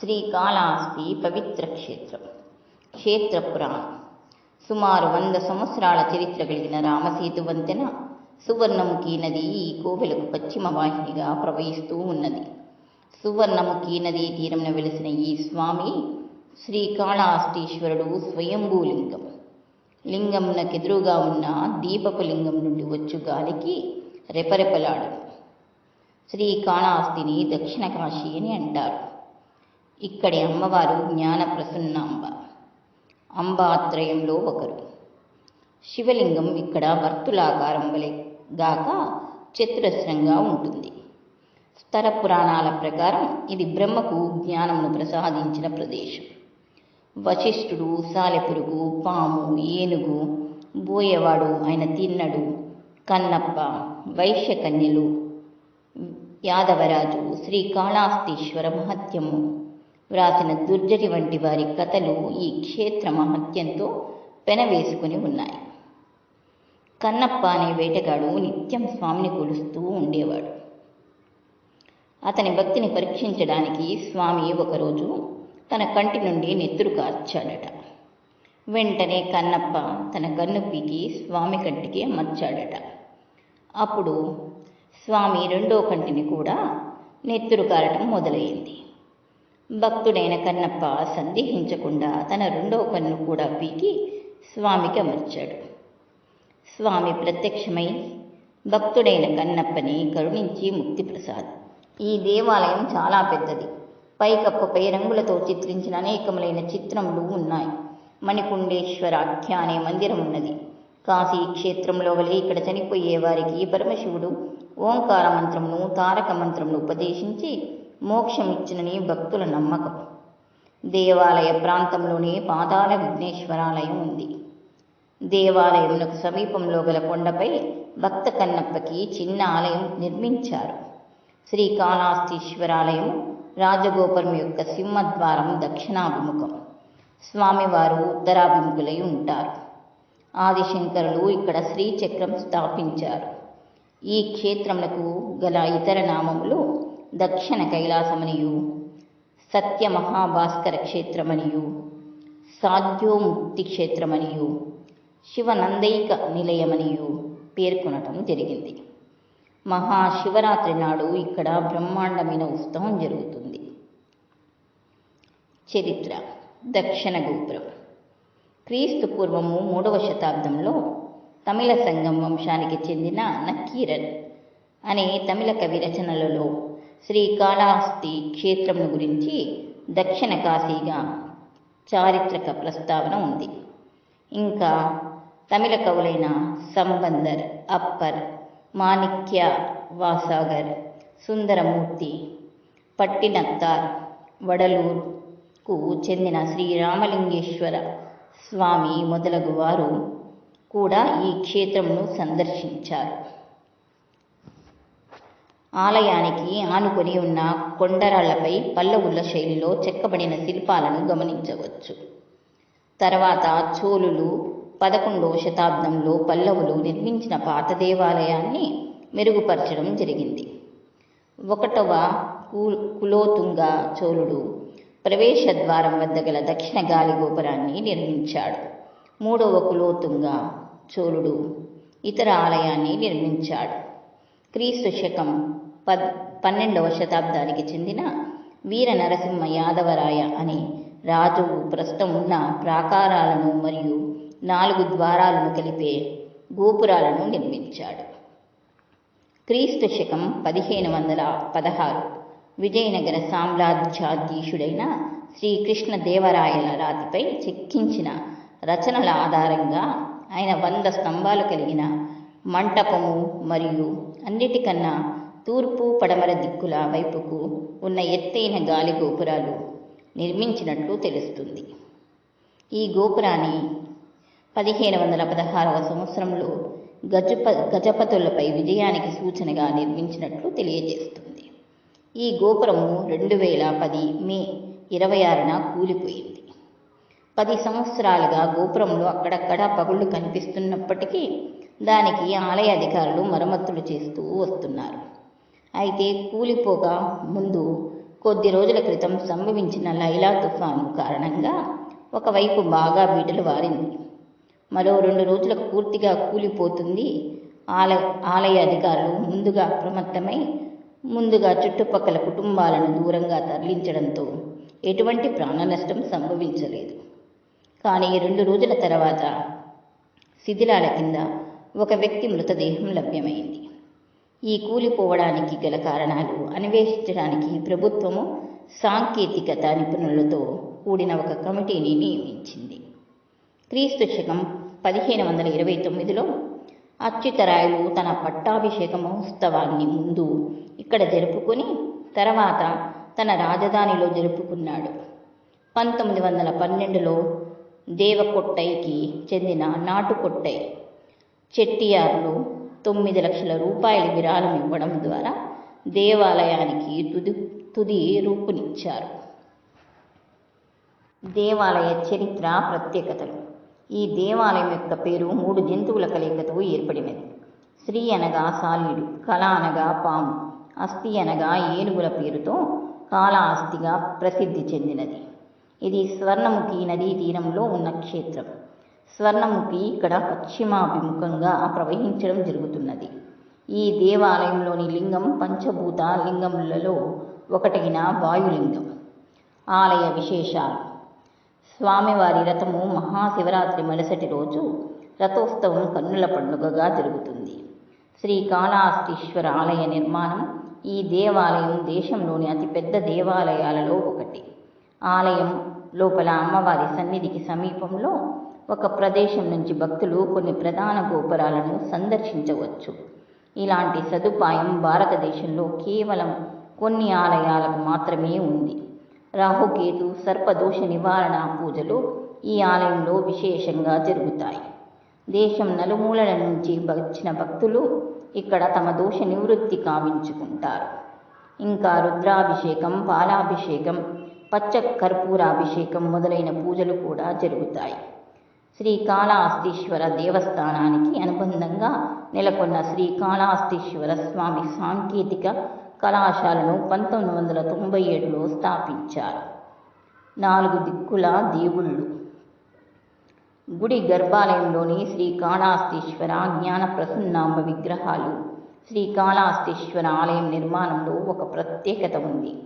శ్రీకాళహస్తి పవిత్ర క్షేత్రం. క్షేత్ర పురాణం సుమారు వంద సంవత్సరాల చరిత్ర కలిగిన రామసేతు వంతెన సువర్ణముఖి నది ఈ కోవెలకు పశ్చిమ వాహినిగా ప్రవహిస్తూ ఉన్నది. సువర్ణముఖి నదీ తీరంన వెలిసిన ఈ స్వామి శ్రీకాళహస్తీశ్వరుడు స్వయంభూలింగం. లింగమునకెదురుగా ఉన్న దీపపు లింగం నుండి వచ్చు గాలికి రెపరెపలాడు శ్రీకాళహస్తిని దక్షిణ కాశీ అని అంటారు. ఇక్కడి అమ్మవారు జ్ఞాన ప్రసన్నాంబ. అంబాత్రయంలో ఒకరు. శివలింగం ఇక్కడ వర్తులాకారం వలె గాక చతురస్రంగా ఉంటుంది. స్తర పురాణాల ప్రకారం ఇది బ్రహ్మకు జ్ఞానమును ప్రసాదించిన ప్రదేశం. వశిష్ఠుడు సాలెపురుగు పాము ఏనుగు బోయవాడు ఆయన తిన్నడు కన్నప్ప వైశ్యకన్యలు యాదవరాజు శ్రీకాళాస్తీశ్వర మహత్యము. వ్రాసిన దుర్జటి వంటి వారి కథలు ఈ క్షేత్ర మహత్యంతో పెనవేసుకుని ఉన్నాయి. కన్నప్ప అనే వేటగాడు నిత్యం స్వామిని కొలుస్తూ ఉండేవాడు. అతని భక్తిని పరీక్షించడానికి స్వామి ఒకరోజు తన కంటి నుండి నెత్తురు కార్చాడట. వెంటనే కన్నప్ప తన కన్ను పీకి స్వామి కంటికి అమర్చాడట. అప్పుడు స్వామి రెండో కంటిని కూడా నెత్తురు కారటం మొదలైంది. భక్తుడైన కన్నప్ప సందేహించకుండా తన రెండవ కన్ను కూడా పీకి స్వామికి అమర్చాడు. స్వామి ప్రత్యక్షమై భక్తుడైన కన్నప్పని కరుణించి ముక్తి ప్రసాద్ ఈ దేవాలయం చాలా పెద్దది. పైకప్పుపై రంగులతో చిత్రించిన అనేకములైన చిత్రములు ఉన్నాయి. మణికుండేశ్వరాఖ్య అనే మందిరం ఉన్నది. కాశీ క్షేత్రంలో వలె ఇక్కడ చనిపోయే వారికి పరమశివుడు ఓంకార మంత్రమును తారక మంత్రమును ఉపదేశించి మోక్షం ఇచ్చినని భక్తుల నమ్మకం. దేవాలయ ప్రాంతంలోనే పాదాల విఘ్నేశ్వరాలయం ఉంది. దేవాలయమునకు సమీపంలో గల కొండపై భక్త కన్నప్పకి చిన్న ఆలయం నిర్మించారు. శ్రీకాళాస్తీశ్వరాలయం రాజగోపురం యొక్క సింహద్వారం దక్షిణాభిముఖం. స్వామివారు ఉత్తరాభిముఖులై ఉంటారు. ఆదిశంకరులు ఇక్కడ శ్రీచక్రం స్థాపించారు. ఈ క్షేత్రములకు గల ఇతర నామములు దక్షిణ కైలాసమనియు సత్య మహాభాస్కర క్షేత్రమనియు సాధ్యోముక్తి క్షేత్రమనియు శివనందైక నిలయమనియు పేర్కొనటం జరిగింది. మహాశివరాత్రి నాడు ఇక్కడ బ్రహ్మాండమైన ఉత్సవం జరుగుతుంది. చరిత్ర దక్షిణ గోపురం. క్రీస్తు పూర్వము మూడవ శతాబ్దంలో తమిళ సంఘం వంశానికి చెందిన నక్కీరన్ అనే తమిళ కవి రచనలలో శ్రీకాళహస్తి క్షేత్రము గురించి దక్షిణ కాశీగా చారిత్రక ప్రస్తావన ఉంది. ఇంకా తమిళ కవులైన సంబందర్ అప్పర్ మాణిక్య వాసాగర్ సుందరమూర్తి పట్టినత్తార్ వడలూర్కు చెందిన శ్రీరామలింగేశ్వర స్వామి మొదలగు వారు కూడా ఈ క్షేత్రమును సందర్శించారు. ఆలయానికి ఆనుకొని ఉన్న కొండరాళ్ళపై పల్లవుల శైలిలో చెక్కబడిన శిల్పాలను గమనించవచ్చు. తర్వాత చోళులు పదకొండవ శతాబ్దంలో పల్లవులు నిర్మించిన పాత దేవాలయాన్ని మెరుగుపరచడం జరిగింది. ఒకటవ కు కులోతుంగ చోళుడు ప్రవేశ ద్వారం వద్ద గల దక్షిణ గాలి గోపురాన్ని నిర్మించాడు. మూడవ కులోతుంగ చోళుడు ఇతర ఆలయాన్ని నిర్మించాడు. క్రీస్తు శకం పద్ పన్నెండవ శతాబ్దానికి చెందిన వీర నరసింహ యాదవరాయ అనే రాజు ప్రస్తుతం ఉన్న ప్రాకారాలను మరియు నాలుగు ద్వారాలను కలిపే గోపురాలను నిర్మించాడు. క్రీస్తు శకం పదిహేను వందల పదహారు. విజయనగర సామ్రాజ్యాధీశుడైన శ్రీకృష్ణదేవరాయల రాతిపై చెక్కించిన రచనల ఆధారంగా ఆయన వంద స్తంభాలు కలిగిన మంటపము మరియు అన్నిటికన్నా తూర్పు పడమర దిక్కుల వైపుకు ఉన్న ఎత్తైన గాలి గోపురాలు నిర్మించినట్లు తెలుస్తుంది. ఈ గోపురాన్ని పదిహేను వందల పదహారవ సంవత్సరంలో గజప గజపతులపై విజయానికి సూచనగా నిర్మించినట్లు తెలియజేస్తుంది. ఈ గోపురము రెండు వేల పది మే ఇరవై ఆరున కూలిపోయింది. పది సంవత్సరాలుగా గోపురంలో అక్కడక్కడ పగుళ్ళు కనిపిస్తున్నప్పటికీ దానికి ఆలయ అధికారులు మరమ్మతులు చేస్తూ వస్తున్నారు. అయితే కూలిపోగా ముందు కొద్ది రోజుల క్రితం సంభవించిన లైలా తుఫాను కారణంగా ఒకవైపు బాగా బీటలు వారింది. మరో రెండు రోజులకు పూర్తిగా కూలిపోతుంది. ఆలయ ఆలయ అధికారులు ముందుగా అప్రమత్తమై ముందుగా చుట్టుపక్కల కుటుంబాలను దూరంగా తరలించడంతో ఎటువంటి ప్రాణ నష్టం సంభవించలేదు. కానీ రెండు రోజుల తర్వాత శిథిలాల కింద ఒక వ్యక్తి మృతదేహం లభ్యమైంది. ఈ కూలిపోవడానికి గల కారణాలు అన్వేషించడానికి ప్రభుత్వము సాంకేతికత నిపుణులతో కూడిన ఒక కమిటీని నియమించింది. క్రీస్తు శకం పదిహేను వందల ఇరవై తొమ్మిదిలో అచ్యుతరాయలు తన పట్టాభిషేక మహోత్సవాన్ని ముందు ఇక్కడ జరుపుకొని తర్వాత తన రాజధానిలో జరుపుకున్నాడు. పంతొమ్మిది వందల పన్నెండులో దేవకొట్టైకి చెందిన నాటుకొట్టై చెట్టియార్లు తొమ్మిది లక్షల రూపాయల విరాళం ఇవ్వడం ద్వారా దేవాలయానికి తుది తుది రూపునిచ్చారు. దేవాలయ చరిత్ర ప్రత్యేకతలు. ఈ దేవాలయం యొక్క పేరు మూడు జంతువుల కలయికతో ఏర్పడినది. శ్రీ అనగా సాలీడు కళ అనగా పాము అస్థి అనగా ఏనుగుల పేరుతో కాళహస్తిగా ప్రసిద్ధి చెందినది. ఇది స్వర్ణముఖి నదీ తీరంలో ఉన్న క్షేత్రం. స్వర్ణముఖి ఇక్కడ పశ్చిమాభిముఖంగా ప్రవహించడం జరుగుతున్నది. ఈ దేవాలయంలోని లింగం పంచభూత లింగములలో ఒకటైన వాయులింగం. ఆలయ విశేషాలు. స్వామివారి రథము మహాశివరాత్రి మరుసటి రోజు రథోత్సవం కన్నుల పండుగగా జరుగుతుంది. శ్రీ కాళహస్తీశ్వర ఆలయ నిర్మాణం ఈ దేవాలయం దేశంలోని అతిపెద్ద దేవాలయాలలో ఒకటి. ఆలయం లోపల అమ్మవారి సన్నిధికి సమీపంలో ఒక ప్రదేశం నుంచి భక్తులు కొన్ని ప్రధాన గోపురాలను సందర్శించవచ్చు. ఇలాంటి సదుపాయం భారతదేశంలో కేవలం కొన్ని ఆలయాలకు మాత్రమే ఉంది. రాహుకేతు సర్పదోష నివారణ పూజలు ఈ ఆలయంలో విశేషంగా జరుగుతాయి. దేశం నలుమూలల నుంచి వచ్చిన భక్తులు ఇక్కడ తమ దోష నివృత్తి కావించుకుంటారు. ఇంకా రుద్రాభిషేకం పాలాభిషేకం పచ్చ కర్పూరాభిషేకం మొదలైన పూజలు కూడా జరుగుతాయి. శ్రీకాళహస్తీశ్వర దేవస్థానానికి అనుబంధంగా నెలకొన్న శ్రీకాళహస్తీశ్వర స్వామి సాంకేతిక కళాశాలను పంతొమ్మిది వందల తొంభై ఏడులో స్థాపించారు. నాలుగు దిక్కుల దేవుళ్ళు. గుడి గర్భాలయంలోని శ్రీకాళహస్తీశ్వర జ్ఞాన ప్రసన్నాంబ విగ్రహాలు శ్రీకాళహస్తీశ్వర ఆలయం నిర్మాణంలో ఒక ప్రత్యేకత ఉంది.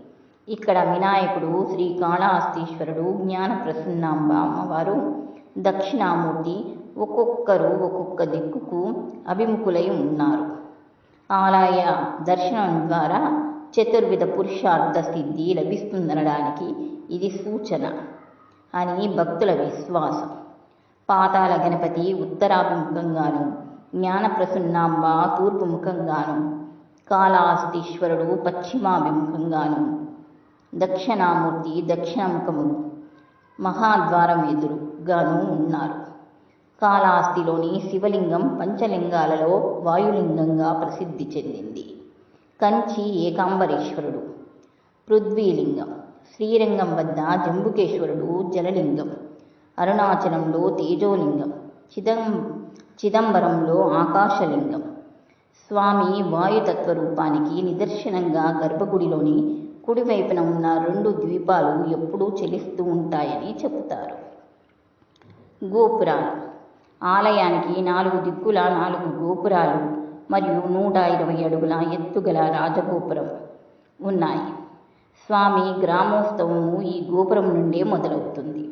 ఇక్కడ వినాయకుడు శ్రీ కాళహస్తీశ్వరుడు జ్ఞాన ప్రసన్నాంబ అమ్మవారు దక్షిణామూర్తి ఒక్కొక్కరు ఒక్కొక్క దిక్కుకు అభిముఖులై ఉన్నారు. ఆలయ దర్శనం ద్వారా చతుర్విధ పురుషార్థ సిద్ధి లభిస్తుందనడానికి ఇది సూచన అని భక్తుల విశ్వాసం. పాతాల గణపతి ఉత్తరాభిముఖంగాను జ్ఞానప్రసన్నాంబ తూర్పు ముఖంగాను కాళహస్తీశ్వరుడు పశ్చిమాభిముఖంగాను దక్షిణామూర్తి దక్షిణముఖము. మహాద్వారం ఎదురుగాను ఉన్నారు. కాళహస్తిలోని శివలింగం పంచలింగాలలో వాయులింగంగా ప్రసిద్ధి చెందింది. కంచి ఏకాంబరేశ్వరుడు. పృథ్వీలింగం. శ్రీరంగం వద్ద జంబుకేశ్వరుడు జలలింగం. అరుణాచలంలో తేజోలింగం. చిదం చిదంబరంలో ఆకాశలింగం. స్వామి వాయుతత్వ రూపానికి నిదర్శనంగా గర్భగుడిలోని కుడివైపున ఉన్న రెండు ద్వీపాలు ఎప్పుడూ చెలిస్తూ ఉంటాయని చెబుతారు. గోపురాలు. ఆలయానికి నాలుగు దిక్కుల నాలుగు గోపురాలు మరియు నూట ఇరవై అడుగుల ఎత్తుగల రాజగోపురం ఉన్నాయి. స్వామి గ్రామోత్సవము ఈ గోపురం నుండే మొదలవుతుంది.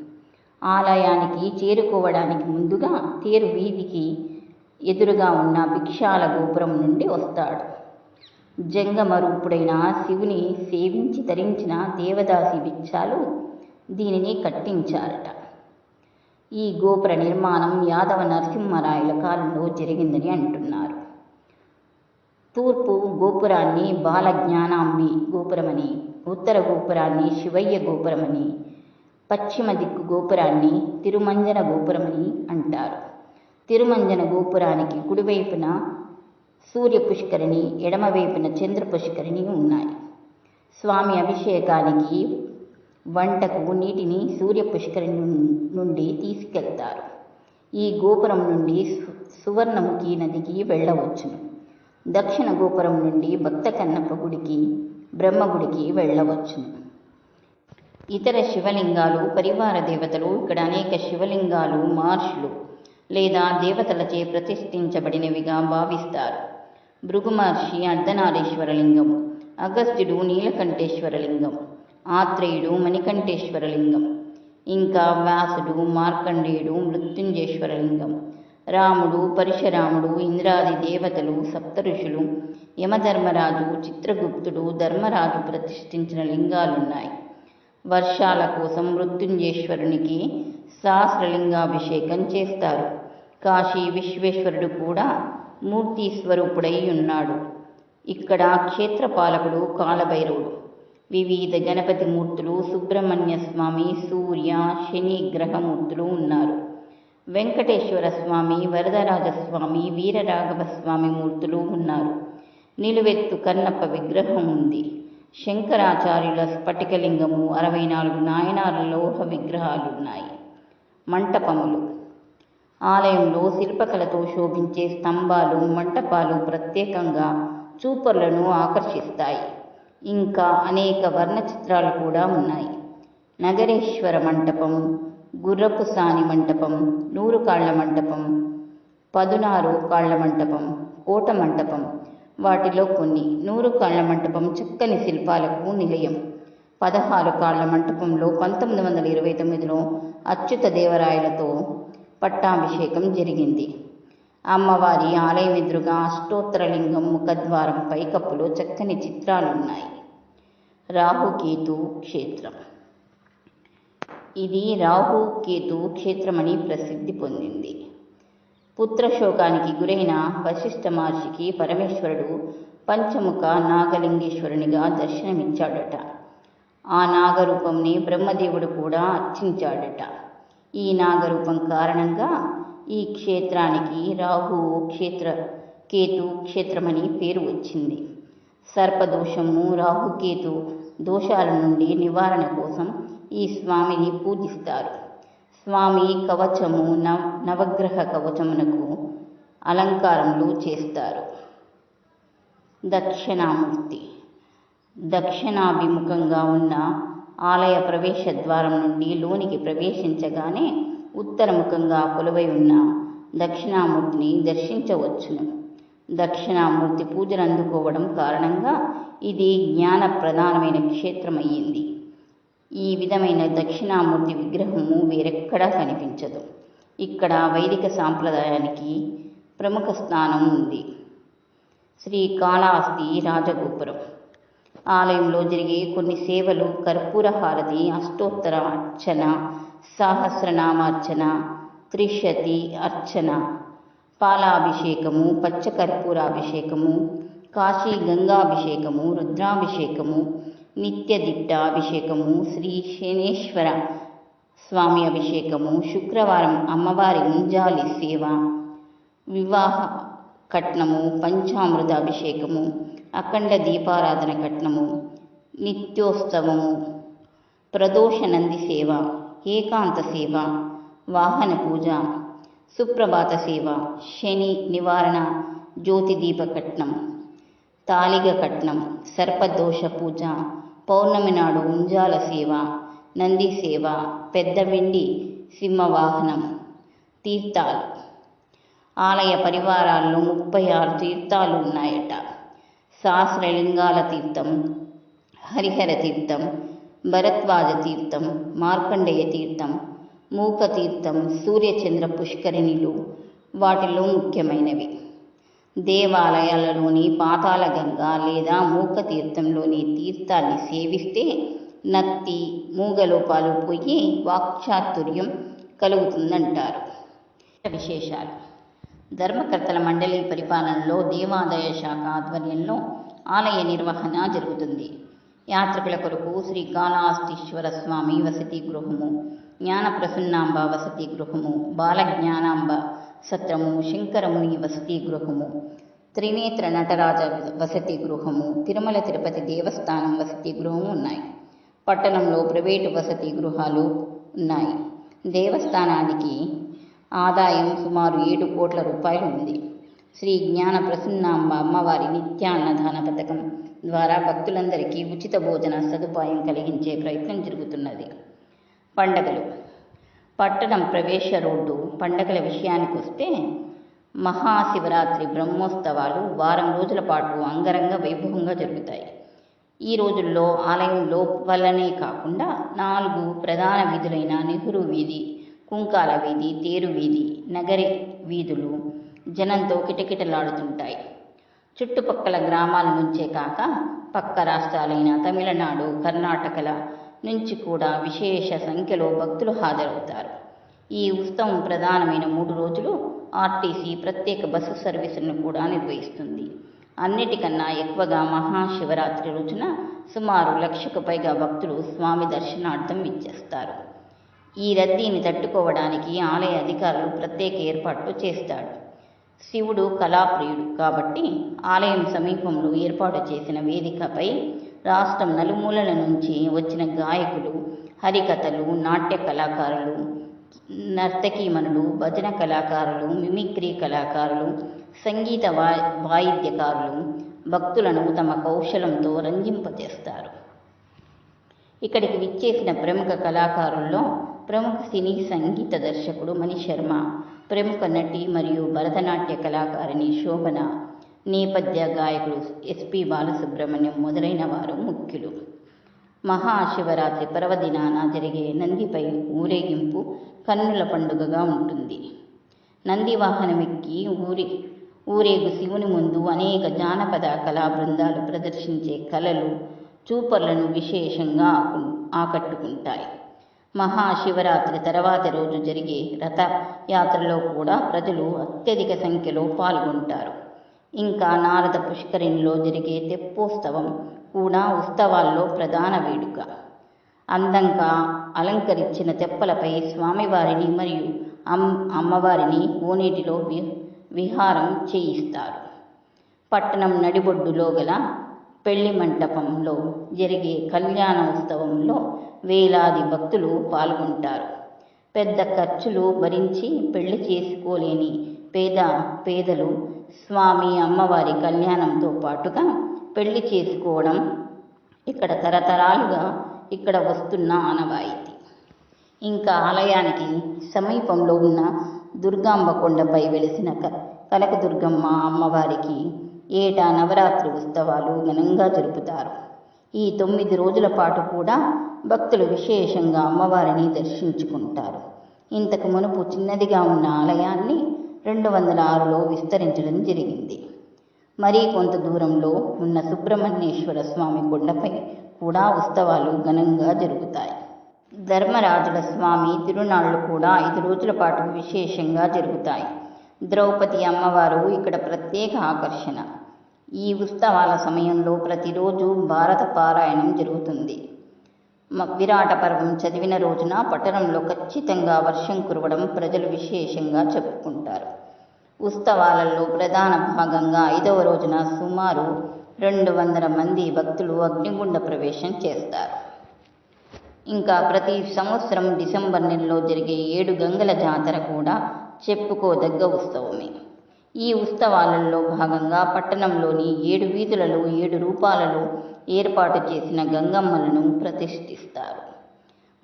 ఆలయానికి చేరుకోవడానికి ముందుగా తేరు వీధికి ఎదురుగా ఉన్న భిక్షాల గోపురం నుండి వస్తాడు. జంగమ రూపుడైన శివుని సేవించి ధరించిన దేవదాసి బిచ్చాలు దీనిని కట్టించారట. ఈ గోపుర నిర్మాణం యాదవ నరసింహరాయల కాలంలో జరిగిందని అంటున్నారు. తూర్పు గోపురాన్ని బాలజ్ఞానాంబి గోపురమని ఉత్తర గోపురాన్ని శివయ్య గోపురమని పశ్చిమ దిక్కు గోపురాన్ని తిరుమంజన గోపురమని అంటారు. తిరుమంజన గోపురానికి కుడివైపున సూర్య పుష్కరిణి ఎడమవైపున చంద్ర పుష్కరిణి ఉన్నాయి. స్వామి అభిషేకానికి వంటకు నీటిని సూర్య పుష్కరిణి నుండి తీసుకెళ్తారు. ఈ గోపురం నుండి సువర్ణముఖి నదికి వెళ్ళవచ్చును. దక్షిణ గోపురం నుండి భక్త కన్నప్ప గుడికి బ్రహ్మగుడికి వెళ్ళవచ్చును. ఇతర శివలింగాలు పరివార దేవతలు ఇక్కడ అనేక శివలింగాలు మార్షులు లేదా దేవతలచే ప్రతిష్ఠించబడినవిగా భావిస్తారు. భృగుమహర్షి అర్ధనారీశ్వరలింగం అగస్త్యుడు నీలకంఠేశ్వరలింగం ఆత్రేయుడు మణికంఠేశ్వరలింగం ఇంకా వ్యాసుడు మార్కండేయుడు మృత్యుంజేశ్వరలింగం రాముడు పరశురాముడు ఇంద్రాది దేవతలు సప్తఋషులు యమధర్మరాజు చిత్రగుప్తుడు ధర్మరాజు ప్రతిష్ఠించిన లింగాలున్నాయి. వర్షాల కోసం మృత్యుంజేశ్వరునికి సహస్రలింగాభిషేకం చేస్తారు. కాశీ విశ్వేశ్వరుడు కూడా మూర్తి స్వరూపుడై ఉన్నాడు. ఇక్కడ క్షేత్రపాలకుడు కాలభైరవుడు. వివిధ గణపతి మూర్తులు సుబ్రహ్మణ్య స్వామి సూర్య శని గ్రహమూర్తులు ఉన్నారు. వెంకటేశ్వర స్వామి వరదరాజస్వామి వీరరాఘవ స్వామి మూర్తులు ఉన్నారు. నిలువెత్తు కన్నప్ప విగ్రహం ఉంది. శంకరాచార్యుల స్ఫటికలింగము అరవై నాలుగు నాయనాల లోహ విగ్రహాలున్నాయి. మంటపములు. ఆలయంలో శిల్పకళతో శోభించే స్తంభాలు మంటపాలు ప్రత్యేకంగా చూపర్లను ఆకర్షిస్తాయి. ఇంకా అనేక వర్ణ చిత్రాలు కూడా ఉన్నాయి. నగరేశ్వర మంటపం గుర్రపు సాని మంటపం నూరు కాళ్ళ మంటపం పదునారు కాళ్ళ మంటపం కోట మంటపం. వాటిలో కొన్ని నూరు కాళ్ళ మంటపం చక్కని శిల్పాలకు నిలయం. పదహారు కాళ్ళ మంటపంలో పంతొమ్మిది వందల ఇరవై తొమ్మిదిలో అచ్యుత దేవరాయలతో పట్టాభిషేకం జరిగింది. అమ్మవారి ఆలయం ఎదురుగా అష్టోత్తరలింగం ముఖద్వారం పైకప్పులో చక్కని చిత్రాలున్నాయి. రాహుకేతు క్షేత్రం. ఇది రాహుకేతు క్షేత్రమని ప్రసిద్ధి పొందింది. పుత్రశోకానికి గురైన వశిష్ఠ మహర్షికి పరమేశ్వరుడు పంచముఖ నాగలింగేశ్వరునిగా దర్శనమిచ్చాడట. ఆ నాగరూపంని బ్రహ్మదేవుడు కూడా అర్చించాడట. ఈ నాగరూపం కారణంగా ఈ క్షేత్రానికి రాహు క్షేత్ర కేతు క్షేత్రమని పేరు వచ్చింది. సర్పదోషము రాహుకేతు దోషాల నుండి నివారణ కోసం ఈ స్వామిని పూజిస్తారు. స్వామి కవచము నవ నవగ్రహ కవచమునకు అలంకారములు చేస్తారు. దక్షిణామూర్తి. దక్షిణాభిముఖంగా ఉన్న ఆలయ ప్రవేశ ద్వారం నుండి లోనికి ప్రవేశించగానే ఉత్తరముఖంగా కొలువై ఉన్న దక్షిణామూర్తిని దర్శించవచ్చును. దక్షిణామూర్తి పూజలు అందుకోవడం కారణంగా ఇది జ్ఞాన ప్రధానమైన క్షేత్రమయ్యింది. ఈ విధమైన దక్షిణామూర్తి విగ్రహము వేరెక్కడా కనిపించదు. ఇక్కడ వైదిక సాంప్రదాయానికి ప్రముఖ స్థానం ఉంది. శ్రీ కాళహస్తి రాజగోపురం. ఆలయంలో జరిగే కొన్ని సేవలు కర్పూర హారతి అష్టోత్తర అర్చన సహస్రనామార్చన త్రిశతి అర్చన పాలాభిషేకము పచ్చకర్పూరాభిషేకము కాశీ గంగాభిషేకము రుద్రాభిషేకము నిత్యదిట్టాభిషేకము శ్రీ శనేశ్వర స్వామి అభిషేకము శుక్రవారం అమ్మవారి ఉంజాలి సేవ వివాహ కట్నము పంచామృత అభిషేకము అఖండ దీపారాధన కట్నము నిత్యోత్సవము ప్రదోషనంది సేవ ఏకాంత సేవ వాహన పూజ సుప్రభాత సేవ శని నివారణ జ్యోతిదీప కట్నం తాళిగ కట్నం సర్పదోష పూజ పౌర్ణమి నాడు ఉంజాల సేవ నంది సేవ పెద్ద వెండి సింహవాహనం తీర్థాలు. ఆలయ పరివారాల్లో ముప్పై ఆరు తీర్థాలు ఉన్నాయట. సహస్రలింగాల తీర్థం హరిహర తీర్థం భరద్వాజ తీర్థం మార్కండేయ తీర్థం మూక తీర్థం సూర్యచంద్ర పుష్కరిణిలు వాటిలో ముఖ్యమైనవి. దేవాలయాలలోని పాతాల గంగ లేదా మూక తీర్థంలోని తీర్థాన్ని సేవిస్తే నత్తి మూగలోపాలు పోయి వాక్చాతుర్యం కలుగుతుందంటారు. విశేషాలు. ధర్మకర్తల మండలి పరిపాలనలో దేవాదాయ శాఖ ఆధ్వర్యంలో ఆలయ నిర్వహణ జరుగుతుంది. యాత్రికుల కొరకు శ్రీ కాళహస్తీశ్వర స్వామి వసతి గృహము జ్ఞాన ప్రసన్నాంబ వసతి గృహము బాలజ్ఞానాంబ సత్రము శంకరముని వసతి గృహము త్రినేత్ర నటరాజ వసతి గృహము తిరుమల తిరుపతి దేవస్థానం వసతి గృహము ఉన్నాయి. పట్టణంలో ప్రైవేటు వసతి గృహాలు ఉన్నాయి. దేవస్థానానికి ఆదాయం సుమారు ఏడు కోట్ల రూపాయలు ఉంది. శ్రీ జ్ఞాన ప్రసన్నాంబ అమ్మవారి నిత్యాన్నదాన పథకం ద్వారా భక్తులందరికీ ఉచిత భోజన సదుపాయం కలిగించే ప్రయత్నం జరుగుతున్నది. పండగలు. పట్టణం ప్రవేశ రోడ్డు పండగల విషయానికి వస్తే మహాశివరాత్రి బ్రహ్మోత్సవాలు వారం రోజుల పాటు అంగరంగ వైభవంగా జరుగుతాయి. ఈ రోజుల్లో ఆలయంలో వల్లనే కాకుండా నాలుగు ప్రధాన వీధులైన నెహ్రూ వీధి కుంకాల వీధి తేరు వీధి నగరి వీధులు జనంతో కిటకిటలాడుతుంటాయి. చుట్టుపక్కల గ్రామాల నుంచే కాక పక్క రాష్ట్రాలైన తమిళనాడు కర్ణాటకల నుంచి కూడా విశేష సంఖ్యలో భక్తులు హాజరవుతారు. ఈ ఉత్సవం ప్రధానమైన మూడు రోజులు ఆర్టీసీ ప్రత్యేక బస్సు సర్వీసులను కూడా నిర్వహిస్తుంది. అన్నిటికన్నా ఎక్కువగా మహాశివరాత్రి రోజున సుమారు లక్షకు పైగా భక్తులు స్వామి దర్శనార్థం ఇచ్చేస్తారు ఈ రద్దీని తట్టుకోవడానికి ఆలయ అధికారులు ప్రత్యేక ఏర్పాట్లు చేస్తాడు. శివుడు కళాప్రియుడు కాబట్టి ఆలయం సమీపంలో ఏర్పాటు చేసిన వేదికపై రాష్ట్రం నలుమూలల నుంచి వచ్చిన గాయకులు హరికథలు నాట్య కళాకారులు నర్తకీమణులు భజన కళాకారులు మిమిక్రీ కళాకారులు సంగీత వా వాయిద్యకారులు భక్తులను తమ కౌశలంతో రంజింపజేస్తారు. ఇక్కడికి విచ్చేసిన ప్రముఖ కళాకారుల్లో ప్రముఖ సినీ సంగీత దర్శకుడు మణిశర్మ ప్రముఖ నటి మరియు భరతనాట్య కళాకారిణి శోభన నేపథ్య గాయకుడు ఎస్పి బాలసుబ్రహ్మణ్యం మొదలైన వారు ముఖ్యులు. మహాశివరాత్రి పర్వదినాన జరిగే నందిపై ఊరేగింపు కన్నుల పండుగగా ఉంటుంది. నంది వాహనమెక్కి ఊరి ఊరేగు శివుని ముందు అనేక జానపద కళా బృందాలు ప్రదర్శించే కళలు చూపర్లను విశేషంగా ఆకు ఆకట్టుకుంటాయి. మహాశివరాత్రి తర్వాతి రోజు జరిగే రథయాత్రలో కూడా ప్రజలు అత్యధిక సంఖ్యలో పాల్గొంటారు. ఇంకా నారద పుష్కరిణిలో జరిగే తెప్పోత్సవం కూడా ఉత్సవాల్లో ప్రధాన వేడుక. అందంగా అలంకరించిన తెప్పలపై స్వామివారిని మరియు అమ్ అమ్మవారిని ఓనేటిలో వి విహారం చేయిస్తారు. పట్టణం నడిబొడ్డులో గల పెళ్ళి మంటపంలో జరిగే కళ్యాణ ఉత్సవంలో వేలాది భక్తులు పాల్గొంటారు. పెద్ద ఖర్చులు భరించి పెళ్ళి చేసుకోలేని పేద పేదలు స్వామి అమ్మవారి కళ్యాణంతో పాటుగా పెళ్ళి చేసుకోవడం ఇక్కడ తరతరాలుగా ఇక్కడ వస్తున్న ఆనవాయితీ. ఇంకా ఆలయానికి సమీపంలో ఉన్న దుర్గాంబ కొండపై వెలిసిన క కనకదుర్గమ్మ అమ్మవారికి ఏటా నవరాత్రి ఉత్సవాలు ఘనంగా జరుపుతారు. ఈ తొమ్మిది రోజుల పాటు కూడా భక్తులు విశేషంగా అమ్మవారిని దర్శించుకుంటారు. ఇంతకు మునుపు చిన్నదిగా ఉన్న ఆలయాన్ని రెండు వందల ఆరులో విస్తరించడం జరిగింది. మరీ కొంత దూరంలో ఉన్న సుబ్రహ్మణ్యేశ్వర స్వామి కొండపై కూడా ఉత్సవాలు ఘనంగా జరుగుతాయి. ధర్మరాజుల స్వామి తిరునాళ్ళు కూడా ఐదు రోజుల పాటు విశేషంగా జరుగుతాయి. ద్రౌపది అమ్మవారు ఇక్కడ ప్రత్యేక ఆకర్షణ. ఈ ఉత్సవాల సమయంలో ప్రతిరోజు భారత పారాయణం జరుగుతుంది. విరాట పర్వం చదివిన రోజున పట్టణంలో ఖచ్చితంగా వర్షం కురవడం ప్రజలు విశేషంగా చెప్పుకుంటారు. ఉత్సవాలలో ప్రధాన భాగంగా ఐదవ రోజున సుమారు రెండు వందల మంది భక్తులు అగ్నిగుండ ప్రవేశం చేస్తారు. ఇంకా ప్రతి సంవత్సరం డిసెంబర్ నెలలో జరిగే ఏడు గంగల జాతర కూడా చెప్పుకోదగ్గ ఉత్సవమే. ఈ ఉత్సవాలలో భాగంగా పట్టణంలోని ఏడు వీధులలో ఏడు రూపాలలో ఏర్పాటు చేసిన గంగమ్మలను ప్రతిష్ఠిస్తారు.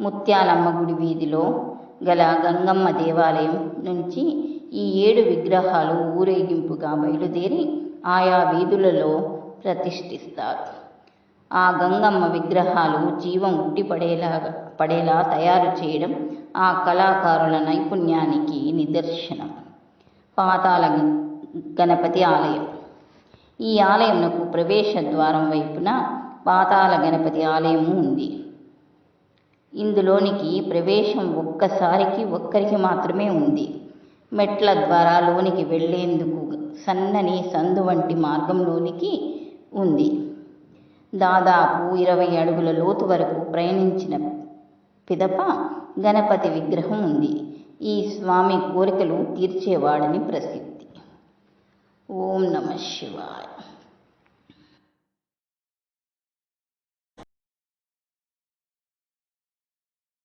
ముత్యాలమ్మ గుడి వీధిలో గల గంగమ్మ దేవాలయం నుంచి ఈ ఏడు విగ్రహాలు ఊరేగింపుగా బయలుదేరి ఆయా వీధులలో ప్రతిష్ఠిస్తారు. ఆ గంగమ్మ విగ్రహాలు జీవం ఉట్టిపడేలా పడేలా తయారు చేయడం ఆ కళాకారుల నైపుణ్యానికి నిదర్శనం. పాతాల గణపతి ఆలయం. ఈ ఆలయంకు ప్రవేశ ద్వారం వైపున పాతాళ గణపతి ఆలయము ఉంది. ఇందులోనికి ప్రవేశం ఒక్కసారికి ఒక్కరికి మాత్రమే ఉంది. మెట్ల ద్వారా లోనికి వెళ్ళేందుకు సన్నని సందు వంటి మార్గంలోనికి ఉంది. దాదాపు ఇరవై అడుగుల లోతు వరకు ప్రయాణించిన పిదప గణపతి విగ్రహం ఉంది. ఈ స్వామి కోరికలు తీర్చేవాడని ప్రసిద్ధి. ओम नमः शिवाय।